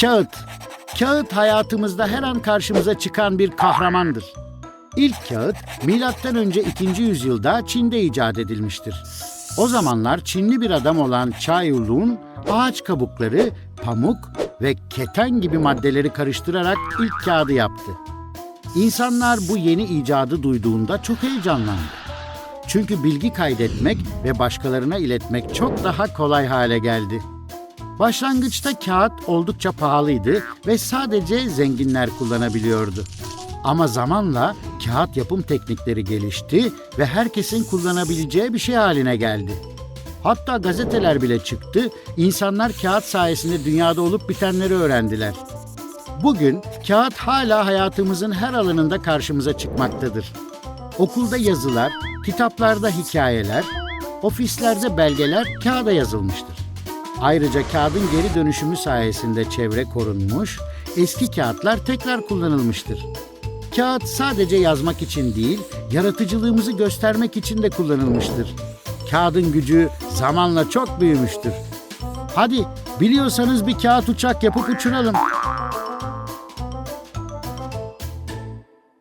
Kağıt. Kağıt hayatımızda her an karşımıza çıkan bir kahramandır. İlk kağıt milattan önce 2. yüzyılda Çin'de icat edilmiştir. O zamanlar Çinli bir adam olan Chai Lun ağaç kabukları, pamuk ve keten gibi maddeleri karıştırarak ilk kağıdı yaptı. İnsanlar bu yeni icadı duyduğunda çok heyecanlandı. Çünkü bilgi kaydetmek ve başkalarına iletmek çok daha kolay hale geldi. Başlangıçta kağıt oldukça pahalıydı ve sadece zenginler kullanabiliyordu. Ama zamanla kağıt yapım teknikleri gelişti ve herkesin kullanabileceği bir şey haline geldi. Hatta gazeteler bile çıktı, insanlar kağıt sayesinde dünyada olup bitenleri öğrendiler. Bugün kağıt hala hayatımızın her alanında karşımıza çıkmaktadır. Okulda yazılar, kitaplarda hikayeler, ofislerde belgeler kağıda yazılmıştır. Ayrıca kağıdın geri dönüşümü sayesinde çevre korunmuş, eski kağıtlar tekrar kullanılmıştır. Kağıt sadece yazmak için değil, yaratıcılığımızı göstermek için de kullanılmıştır. Kağıdın gücü zamanla çok büyümüştür. Hadi biliyorsanız bir kağıt uçak yapıp uçuralım.